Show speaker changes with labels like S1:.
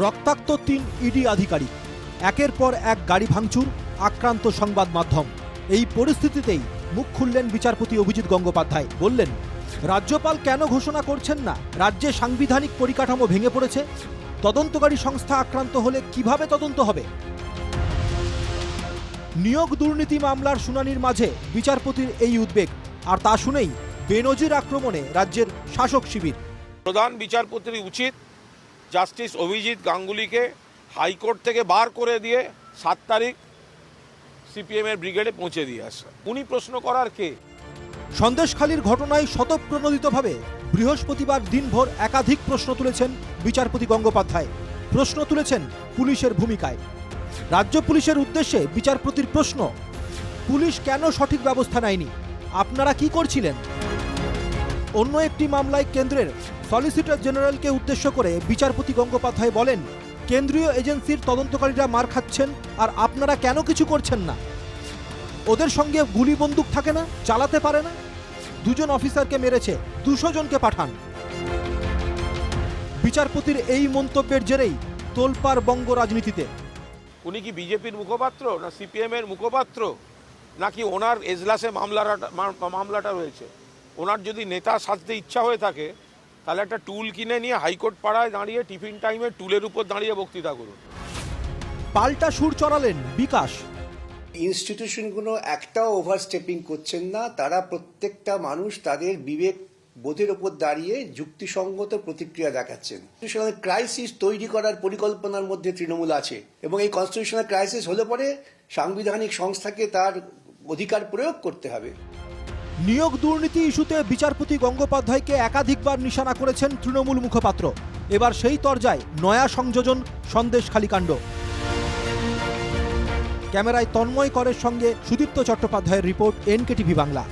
S1: রক্তাক্ত তিন ইডি আধিকারিক। একের পর এক গাড়ি ভাঙচুর, আক্রান্ত সংবাদ মাধ্যম। এই পরিস্থিতিতেই মুখ খুললেন বিচারপতি অভিজিৎ গঙ্গোপাধ্যায়। বললেন, রাজ্যপাল কেন ঘোষণা করছেন না? রাজ্যে সাংবিধানিক পরিকাঠামো ভেঙে পড়েছে। তদন্তকারী সংস্থা আক্রান্ত হলে কীভাবে তদন্ত হবে? নিয়োগ দুর্নীতি মামলার শুনানির মাঝে বিচারপতির এই উদ্বেগ। আর তা শুনেই বেনজির আক্রমণে রাজ্যের শাসক শিবির।
S2: প্রধান বিচারপতির উচিত জাস্টিস অভিজিৎ গাঙ্গুলিকে হাইকোর্ট থেকে বার করে দিয়ে সাত তারিখ সিপিএমের ব্রিগেডে পৌঁছে দিয়ে আসা। উনি প্রশ্ন করার কে?
S1: সন্দেশখালীর ঘটনায় স্বতঃপ্রণোদিতভাবে বৃহস্পতিবার দিনভর একাধিক প্রশ্ন তুলেছেন বিচারপতি গঙ্গোপাধ্যায়। প্রশ্ন তুলেছেন পুলিশের ভূমিকায়। রাজ্য পুলিশের উদ্দেশ্যে বিচারপতির প্রশ্ন, পুলিশ কেন সঠিক ব্যবস্থা নেয়নি? আপনারা কি করছিলেন? অন্য একটি মামলায় কেন্দ্রের সলিসিটর জেনারেলকে উদ্দেশ্য করে বিচারপতি গঙ্গোপাধ্যায় বলেন, কেন্দ্রীয় এজেন্সির তদন্তকারীরা মার খাচ্ছেন আর আপনারা কেন কিছু করছেন না? ওদের সঙ্গে গুলি বন্দুক থাকে না, চালাতে পারে না? দুজন অফিসারকে মেরেছে, দুশো জনকে পাঠান। বিচারপতির এই মন্তব্যের জেরেই তোলপার বঙ্গ রাজনীতিতে।
S2: উনি কি বিজেপির মুখপাত্র না সিপিএমের মুখপাত্র? নাকি ওনার এজলাসে মামলাটা মামলাটা রয়েছে? ওনার যদি নেতা সাজতে ইচ্ছা হয়ে থাকে তাহলে একটা টুল কিনে নিয়ে হাইকোর্ট পাড়ায় দাঁড়িয়ে টিফিন টাইমে টুলের উপর দাঁড়িয়ে বক্তৃতা করুন।
S1: পাল্টা সুর চড়ালেন বিকাশ।
S3: ইনস্টিটিউশনগুলো একটাও ওভারস্টেপিং করছেন না। তারা প্রত্যেকটা মানুষ তাদের বিবেক বোধের ওপর দাঁড়িয়ে যুক্তিসঙ্গত প্রতিক্রিয়া দেখাচ্ছেন। কনস্টিটিউশনাল ক্রাইসিস তৈরি করার পরিকল্পনার মধ্যে তৃণমূল আছে এবং এই কনস্টিটিউশনাল ক্রাইসিস হলে পরে সাংবিধানিক সংস্থাকে তার অধিকার প্রয়োগ করতে হবে।
S1: নিয়োগ দুর্নীতি ইস্যুতে বিচারপতি গঙ্গোপাধ্যায়কে একাধিকবার নিশানা করেছেন তৃণমূল মুখপাত্র। এবার সেই তরজায় নয়া সংযোজন, সন্দেশ খালিকাণ্ড। ক্যামেরায় তন্ময় করের সঙ্গে সুদীপ্ত চট্টোপাধ্যায়ের রিপোর্ট, এনকেটিভি বাংলা।